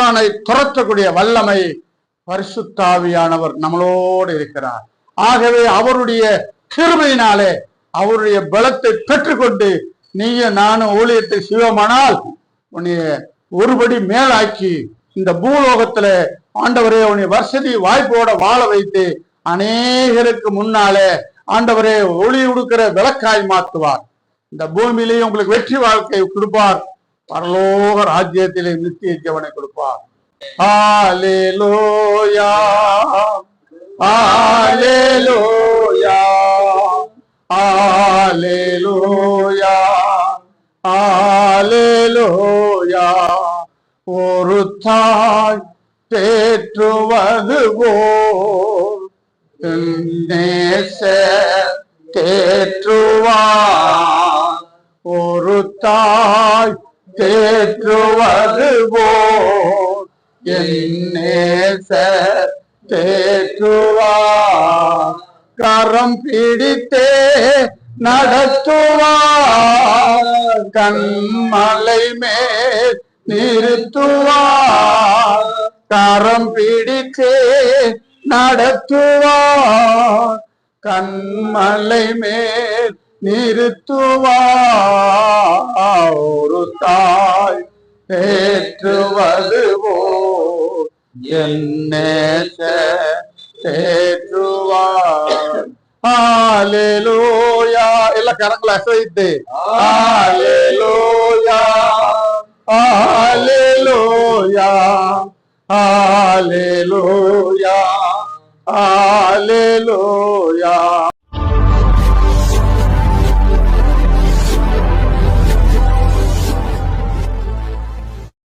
சாத்தானை துரத்தக்கூடிய வல்லமை பரிசுத்தாவியானவர் நம்மளோடு இருக்கிறார். ஆகவே அவருடைய கிருமையினாலே அவருடைய பலத்தை பெற்றுக்கொண்டு நீயும் நானும் ஊழியத்தை செய்வோமானால் உன்னைய ஒருபடி மேலாக்கி இந்த பூலோகத்துல ஆண்டவரே உன்னை வசதி வாய்ப்போட வாழ வைத்து அநேகருக்கு முன்னாலே ஆண்டவரே ஒளி உடுக்கிற விளக்காய் மாத்துவார். இந்த பூமியிலேயே உங்களுக்கு வெற்றி வாழ்க்கை கொடுப்பார். பரலோக ராஜ்யத்திலே நித்திய ஜீவனை கொடுப்பார். ஹalleluya ஹalleluya ஹalleluya ஹalleluya. ஒரு தாய் தேற்றுவது போல் தேற்றுவார். ஒரு தாய் தேற்றுவது போல் தேற்றுவார் கரம் பிடித்தே நடத்துவார். கண்மலை மேல் நிறுத்துவார். கரம் பிடித்தே நடத்துவார். கண்மலை மேல் நிறுத்துவார். தேற்று வருவோ என்னேத்த தேற்றுவார் ஆலேலோயா எல்லா கரங்களை அசைத்து. ஆலேலோயா ஆலேலோயா ஆலேலோயா ஆலேலோயா